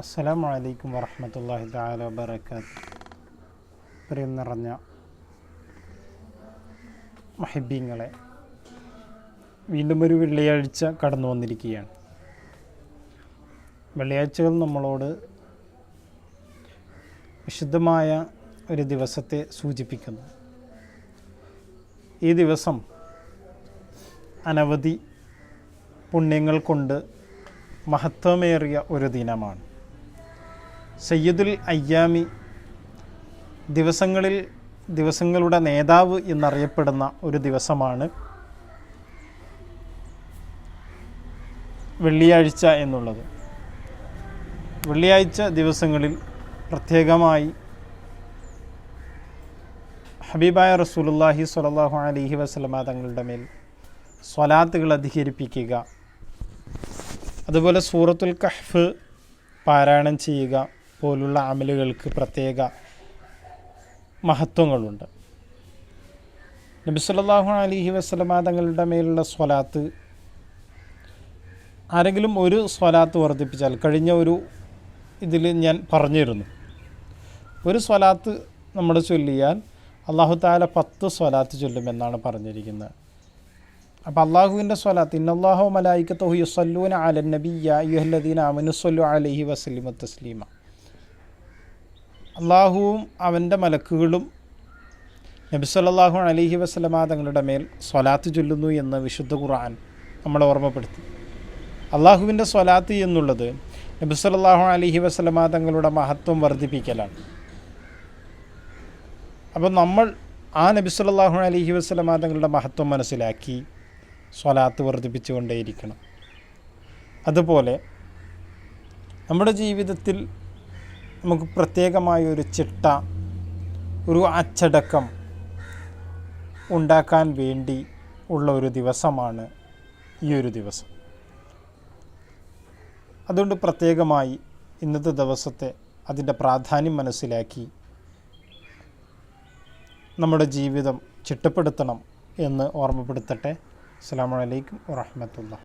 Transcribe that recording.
അസ്സലാമു അലൈക്കും വറഹമത്തല്ലാഹി താല വബർക്കാത്ത് പ്രിയം നിറഞ്ഞ മഹിബീങ്ങളെ വീണ്ടും ഒരു വെള്ളിയാഴ്ച കടന്നു വന്നിരിക്കുകയാണ്. വെള്ളിയാഴ്ചകൾ നമ്മളോട് വിശുദ്ധമായ ഒരു ദിവസത്തെ സൂചിപ്പിക്കുന്നു. ഈ ദിവസം അനവധി പുണ്യങ്ങൾ കൊണ്ട് മഹത്വമേറിയ ഒരു ദിനമാണ്. സയ്യിദുൽ അയ്യാമി ദിവസങ്ങളിൽ ദിവസങ്ങളുടെ നേതാവ് എന്നറിയപ്പെടുന്ന ഒരു ദിവസമാണ് വെള്ളിയാഴ്ച എന്നുള്ളത്. വെള്ളിയാഴ്ച ദിവസങ്ങളിൽ പ്രത്യേകമായി ഹബീബായ റസൂലുല്ലാഹി സ്വല്ലല്ലാഹു അലഹി വസല്ലമ തങ്ങളുടെ മേൽ സ്വലാത്തുകൾ അധികരിപ്പിക്കുക. അതുപോലെ സൂറത്തുൽ കഹ്ഫ് പാരായണം ചെയ്യുക. പോലുള്ള അമലുകൾക്ക് പ്രത്യേക മഹത്വങ്ങളുണ്ട്. നബി സല്ലല്ലാഹു അലൈഹി വസല്ലമ തങ്ങളുടെ മേലുള്ള സ്വലാത്ത് ആരെങ്കിലും ഒരു സ്വലാത്ത് വർദ്ധിപ്പിച്ചാൽ കഴിഞ്ഞ ഒരു ഇതിൽ ഞാൻ പറഞ്ഞിരുന്നു. ഒരു സ്വലാത്ത് നമ്മൾ ചൊല്ലിയാൽ അള്ളാഹു താല പത്ത് സ്വലാത്ത് ചൊല്ലുമെന്നാണ് പറഞ്ഞിരിക്കുന്നത്. അപ്പോൾ അള്ളാഹുവിന്റെ സ്വലാത്ത് ഇന്നല്ലാഹു മലായിക്കത്തു യുസല്ലൂന അലൻ നബിയ യുഹല്ലദീന അമനുസല്ലു അലഹി വസല്ലിമ തസ്ലീമ. അള്ളാഹുവും അവന്റെ മലക്കുകളും നബി സല്ലാഹു അലഹി വസല്ലമ തങ്ങളുടെ മേൽ സ്വലാത്ത് ചൊല്ലുന്നു എന്ന് വിശുദ്ധ ഖുർആൻ നമ്മളെ ഓർമ്മപ്പെടുത്തി. അള്ളാഹുവിന്റെ സ്വലാത്ത് എന്നുള്ളത് നബി സല്ലാഹു അലഹി വസല്ലമ തങ്ങളുടെ മഹത്വം വർദ്ധിപ്പിക്കലാണ്. അപ്പോൾ നമ്മൾ ആ നബി സല്ലാഹു അലഹി വസല്ലമ തങ്ങളുടെ മഹത്വം മനസ്സിലാക്കി സ്വലാത്ത് വർദ്ധിപ്പിച്ചുകൊണ്ടേയിരിക്കണം. അതുപോലെ നമ്മുടെ ജീവിതത്തിൽ നമുക്ക് പ്രത്യേകമായ ഒരു ചിട്ട ഒരു അച്ചടക്കം ഉണ്ടാക്കാൻ വേണ്ടി ഉള്ള ഒരു ദിവസമാണ് ഈ ഒരു ദിവസം. അതുകൊണ്ട് പ്രത്യേകമായി ഇന്നത്തെ ദിവസത്തെ അതിന്റെ പ്രാധാന്യം മനസ്സിലാക്കി നമ്മുടെ ജീവിതം ചിട്ടപ്പെടുത്തണം എന്ന് ഓർമ്മപ്പെടുത്തട്ടെ. അസ്സാം വലൈക്കും വാഹമത്തുള്ള